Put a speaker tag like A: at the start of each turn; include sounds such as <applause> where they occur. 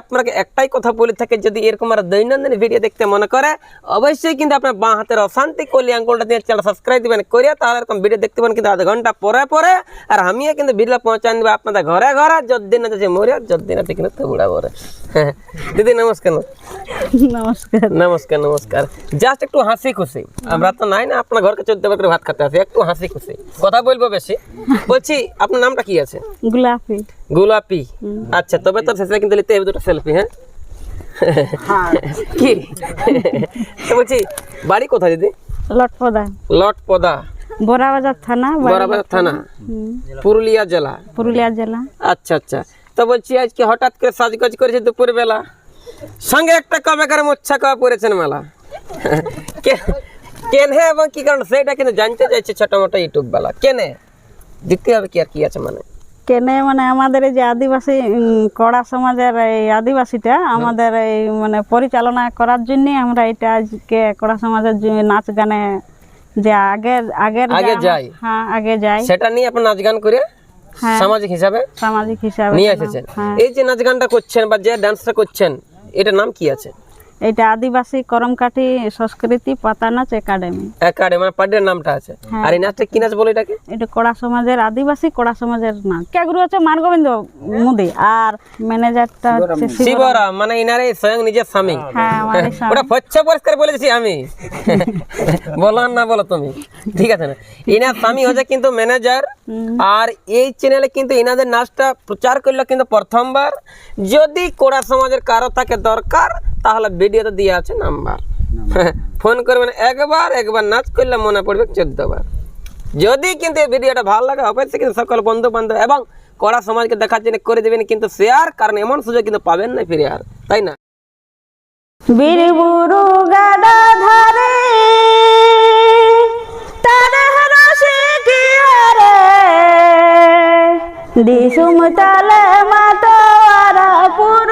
A: আপনাকে একটাই কথা বলে থাকে যদি এরকম আর দৈনন্দিন ভিডিও দেখতে মনে করে অবশ্যই কিন্তু আপনার বাঁ হাতের অশান্তি করলে আঙ্গুলটা দিয়ে চ্যানেল সাবস্ক্রাইব দিবেন করিয়া তাহলে এরকম ভিডিও দেখতে পাবেন কিন্তু আধ ঘণ্টা পরে পরে। আর আমিও কিন্তু ভিডিও পৌঁছান দেবো আপনাদের ঘরে ঘরে যতদিন আছে মরে যতদিন আছে কিন্তু বুড়া। বরে <laughs> দিদি নমস্কার
B: নমস্কার।
A: নমস্কার নমস্কার। জাস্ট একটু হাসি খুশি। আমরা তো নাই না আপনার ঘরকে চোদ্দ করে ভাত খেতে আসি একটু হাসি খুশি। কথা বলব বেশি। বলছি আপনার নামটা কি আছে?
B: গোলাপি
A: গোলাপি। আচ্ছা তবে তো শেষে কিন্তু নিতে হবে দুটো সেলফি হ্যাঁ? <laughs> কি? তো বলছি বাড়ি কোথায় দিদি? লটপদা। লটপদা।
B: বড়াবাজার থানা বাড়ি-
A: থানা? পুরুলিয়া জেলা।
B: পুরুলিয়া জেলা।
A: আচ্ছা আচ্ছা। তো বলছি আজকে হঠাৎ করে সাজগোজ করেছে দুপুর বেলা সঙ্গে একটা কবেকার মোচ্ছা কবে পড়েছেন মেলা। <laughs> কে- কেনে এবং কি কারণ? সেটা কিন্তু জানতে চাইছে ছোট মোটো ইউটিউব বেলা। কেনে? দিতে হবে কি আর কি আছে মানে।
B: কেনে মানে আমাদের এই যে আদিবাসী কড়া সমাজের এই আদিবাসীটা আমাদের এই মানে পরিচালনা করার জন্য আমরা এটা আজকে কড়া সমাজের নাচ গানে যে আগের আগের
A: আগে যাই।
B: হ্যাঁ আগে যাই।
A: সেটা নিয়ে আপনার নাচ গান করে
B: হ্যাঁ।
A: সামাজিক হিসাবে
B: সামাজিক হিসাবে
A: নিয়ে এসেছেন।
B: হ্যাঁ।
A: এই যে নাচ গানটা করছেন বা যে ডান্সটা করছেন এটার নাম কি আছে?
B: এটা আদিবাসী করমকাঠি সংস্কৃতি পাতা নাচ একাডেমি।
A: একাডেমি মানে পার্টির নামটা আছে।
B: হ্যাঁ।
A: আর এই নাচটা কি নাচ বলে এটাকে?
B: এটা কড়া সমাজের আদিবাসী কড়া সমাজের নাচ। ক্যাগুরু হচ্ছে মানগোবিন্দ মুদি। আর ম্যানেজারটা হচ্ছে
A: শিবরাম। মানে ইনারে স্বয়ং নিজের স্বামী।
B: হ্যাঁ
A: ওটা ফচ্ছ পরিষ্কার বলেছি আমি। <laughs> বলো না বলো তুমি। ঠিক আছে না? ইনার স্বামী হচ্ছে কিন্তু ম্যানেজার। আর এই চ্যানেলে কিন্তু ইনাদের নাচটা প্রচার করল কিন্তু প্রথমবার। যদি কোড়া সমাজের কারও থাকে দরকার তাহলে ভিডিওতে দিয়ে আছে নাম্বার। <laughs> ফোন করবেন একবার একবার নাচ করলে মনে পড়বে চোদ্দ বার যদি কিন্তু এই ভিডিওটা ভালো লাগে অবশ্যই কিন্তু সকল বন্ধু বান্ধব এবং কড়া সমাজকে দেখার জন্য করে দেবেন কিন্তু শেয়ার কারণ এমন সুযোগ কিন্তু পাবেন না ফিরে আর তাই না?
B: বীরবুরু গাডা ধারে তারে রসে কি রে দিসুম তালে মাতোয়ারা পুরুলিয়া